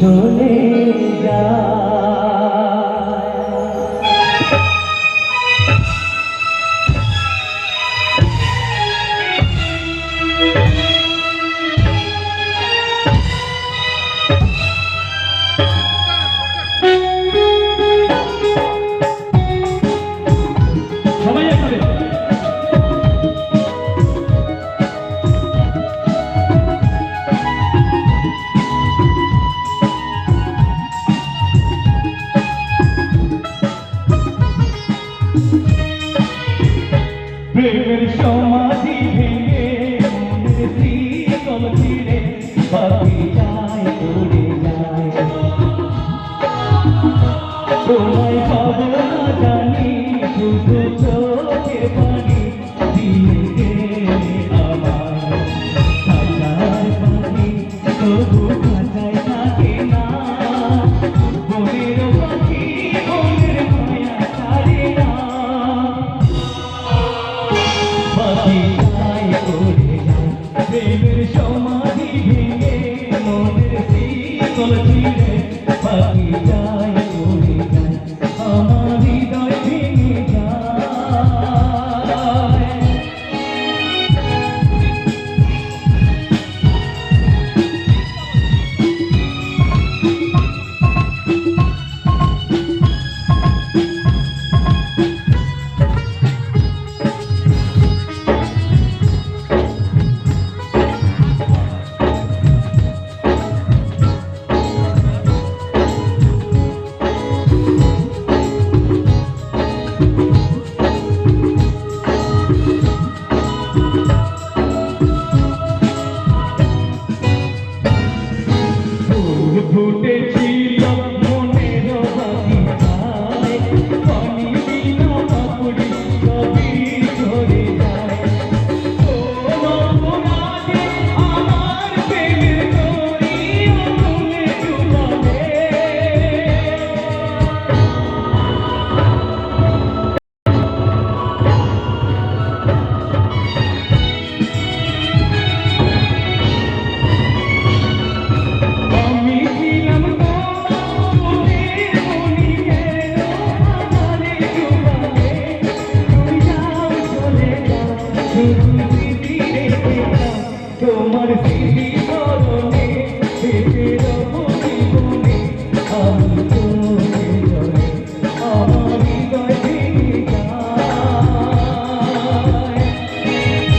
চলে যা প্রেমের সমাধি ভেঙে মনের শীতল তীরে পাখি যায় উড়ে যায়। তোমায় পাবো না জানি, শুধু